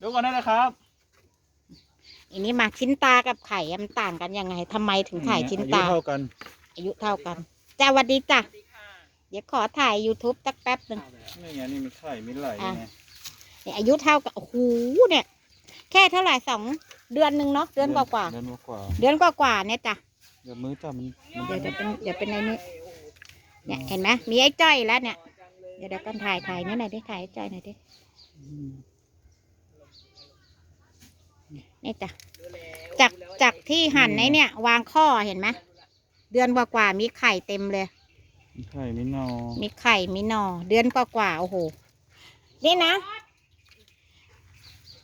ดูก่อนได้เลยครับ อันนี้มาชิ้นตากับไข่มันต่างกันยังไงทำไมถึงถ่ายชิ้นตา อายุเท่ากันอายุเท่ากันจ้าสวัสดีจ้ะเดี๋ยวขอถ่าย YouTube สักแป๊บหนึ่ง นี่ไงนี่มีไข่มีไหลอะ ไงเนี่ยอายุเท่ากับโอ้โหเนี่ย แค่เท่าไหร่สองเดือนหนึ่งเนาะเดือนกว่ากว่าเดือนกว่าๆเดือนกว่ากว่าๆเนี่ยจ้ะเดี๋ยวมือจับมันมันเดี๋ยวจะเป็นเดี๋ยวเป็นไอ้นี่เนี่ยเห็นไหมมีไอ้จ้อยแล้วเนี่ยเดี๋ยวเดี๋ยวกันถ่ายถ่ายนี่หน่อยดิถ่ายไอ้จ้อยหน่อยดิอืม นี่จ้ะจากจากที่หั่นไอ้เนี่ย วางข้อเห็นไหมเดือนกว่ากว่าๆมีไข่เต็มเลย มีไข่มีหนอมีไข่มีหนอเดือนกว่ากว่าๆโอ้โหนี่นะ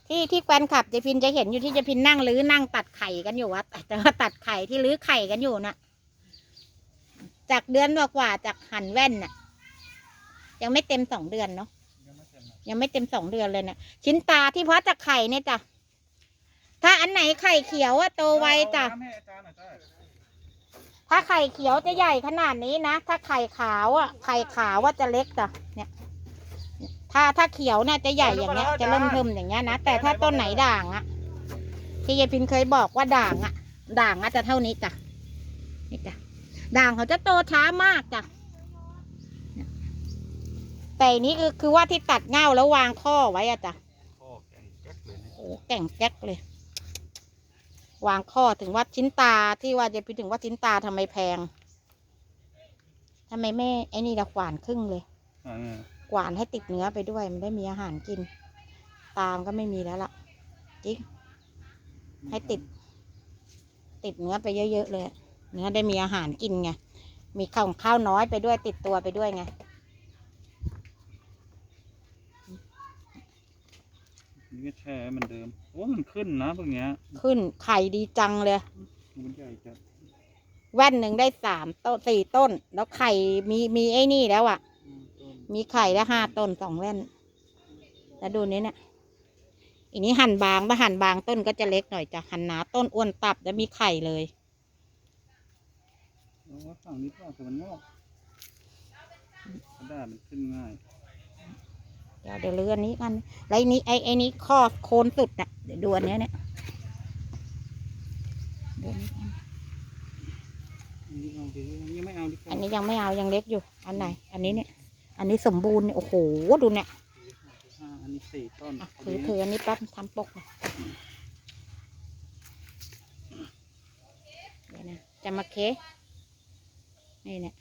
ที่ที่แฟนคลับเจพินจะเห็นอยู่ที่เจพินนั่งรื้อนั่งตัดไข่กันอยู่วะแต่ว่าตัดไข่ที่รื้อไข่กันอยู่นะจากเดือนกว่ากว่าๆจากหั่นแว่นน่ะ ยังไม่เต็มสองเดือนเนาะยังไม่เต็มสองเดือนเลยเนะชิ้นตาที่เพาะจากไข่เนี่ยจ้ะ ถ้าอันไหนไข่เขียวอะโตไวจ้ะ ถ้าไข่เขียวจะใหญ่ขนาดนี้นะ ถ้าไข่ขาวอะไข่ขาวว่าจะเล็กจ้ะ เนี่ย ถ้าถ้าเขียวน่ะจะใหญ่อย่างเงี้ย จะเริ่มเทิมอย่างเงี้ยนะ แต่ถ้าต้นไหนด่างอะที่ยายพินเคยบอกว่าด่างอะด่างอะจะเท่านี้จ้ะ นี่จ้ะ ด่างเขาจะโตช้ามากจ้ะแต่อันนี้คือคือว่าที่ตัดเง่าแล้ววางข้อไว้อะจ้ะพ่อแกงแก๊กเลยนะโอ้แก่งแก๊กเลย วางข้อถึงว่าชิ้นตาที่ว่าจะไปถึงว่าชิ้นตาทำไมแพงทำไมแม่ไอ้นี่ละขวานครึ่งเลยอ่าเนี่ยกวานให้ติดเนื้อไปด้วย มันได้มีอาหารกิน ตามก็ไม่มีแล้วล่ะจริงให้ติด ติดเนื้อไปเยอะๆเลย เนื้อได้มีอาหารกินไงมีข้าวข้าวน้อยไปด้วยติดตัวไปด้วยไง นี่ก็แช่เหมันเดิมโอ้มันขึ้นนะพวกเนี้ยขึ้นไข่ดีจังเลย มันใหญ่จัดแว่นหนึ่งได้สามต้นสี่ต้น แล้วไข่มีมีไอ้นี่แล้วอะ่ะอืมต้นมีไข่แล้วห้าต้นสองแว่น แล้วดูนี้เนี่ยอันนี้หั่นบางถ้าหั่นบางต้นก็จะเล็กหน่อยจ้ะหั่นหนาต้นอ้วนตับแล้วมีไข่เลยแล้วว่าฝั่งนี้ก็แต่มันงอกกระดาษมันขึ้นง่าย เดี๋ยวเดี๋ยวเลือนนี้กันแล้วไอ้นี้ไอ้ไอ้นี้ข้อโคนสุดน่ะเดี๋ยวดูอันเนี้ยเนี่ยดูนี่กันอันนี้เอาไปยังไม่เอาดิอันนี้ยังไม่เอายังเล็กอยู่ อันไหน อันนี้เนี่ย อันนี้สมบูรณ์เนี่ยโอ้โหดูเนี่ยห้าอันนี้สี่ต้นอะถือถืออันนี้แป๊บทำปกหน่อยเดี๋ยวนะจะมาเคนี่เนี่ย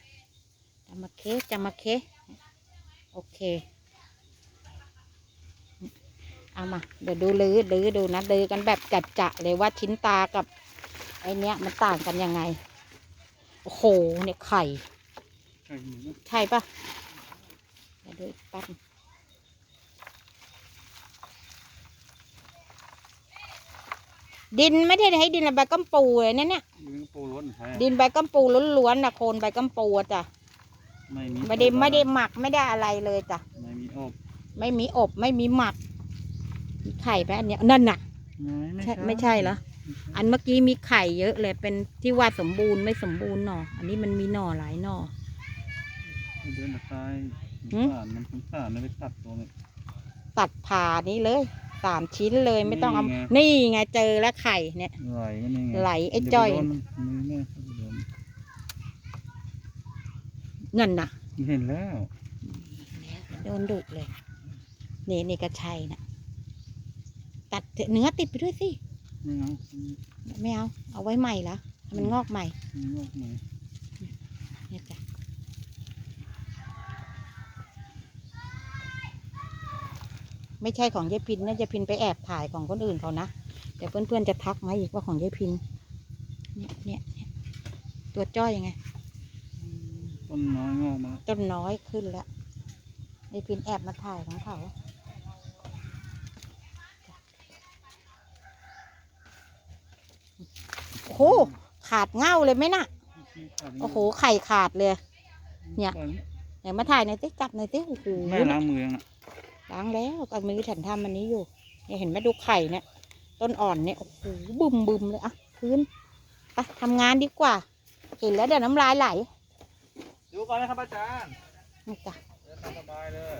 จะมาเคจะมาเคโอเค เอามา เดี๋ยวดูลือลือดูนะลือกันแบบจัดจะเลยว่าชิ้นตากับไอเนี้ยมันต่างกันยังไง โอ้โห เนี่ยไข่ไข่หมูใช่ปะเดี๋ยวดูอีกแป๊บนึงดินไม่ได้ให้ดินใบกัมปูเลยนะเนี่ยยืนปูล้วนแท้ดินใบกัมปูล้วนๆนะโคนใบกัมปูอะจ้ะไม่มีไม่ได้ไม่ได้หมักไม่ได้อะไรเลยจ้ะไม่มีอบ ไม่มีอบไม่มีหมักมี ไข่ไหมอันเนี้ยนั่นน่ะไม่ใช่ไม่ใช่เหรออันเมื่อกี้มีไข่เยอะเลยเป็นที่ว่าสมบูรณ์ไม่สมบูรณ์หน่อ อันนี้มันมีหน่อหลายหน่อเดินตายสหืงมสารมันสงสารมันไปตัดตัวมันตัดผ่านี้เลยสามชิ้นเลยไม่ต้องเอานี่ไงนี่ไงเจอแล้วไข่เนี่ย ไหลมันนี่ไงไหลไอ้จ้อยเดี๋วไปโดนมันมือแม่เขาไปโดนนั่นน่ะ เห็นแล้วโดนดุเลย นี่นี่ก็ใช่นะ ตัดเนื้อติดไปด้วยสิไม่เอาไม่เอา เอาไว้ใหม่ละให้มันงอกใหม่ไม่งอกไหมเนี่ยจ้ะไม่ใช่ของยายพินนะยายพินไปแอบถ่ายของคนอื่นเขานะเดี๋ยวเพื่อนๆจะทักมาอีกว่าของยายพินเนี่ยเนี่ยเนี่ยตัวจ้อยยังไงต้นน้อยงอกมาต้นน้อยขึ้นแล้วยายพินแอบมาถ่ายของเขา โอ้โหขาดเง่าเลยไหมน่ะ โอ้โหไข่ขาดเลย เนี่ย เดี๋ยวมาถ่ายหน่อยสิจับหน่อยสิโอ้โหแม่ล้างมือยังน่ะล้างแล้วกับมือฉันทำอันนี้อยู่เนี่ยเห็นไหมดูไข่เนี่ย ต้นอ่อนเนี่ยโอ้โหบึมบึมเลยอะพื้นไปทำงานดีกว่า เห็นแล้วเดี๋ยวน้ำลายไหลดูก่อนนะครับอาจารย์นี่จ้ะเดินตามสบายเลย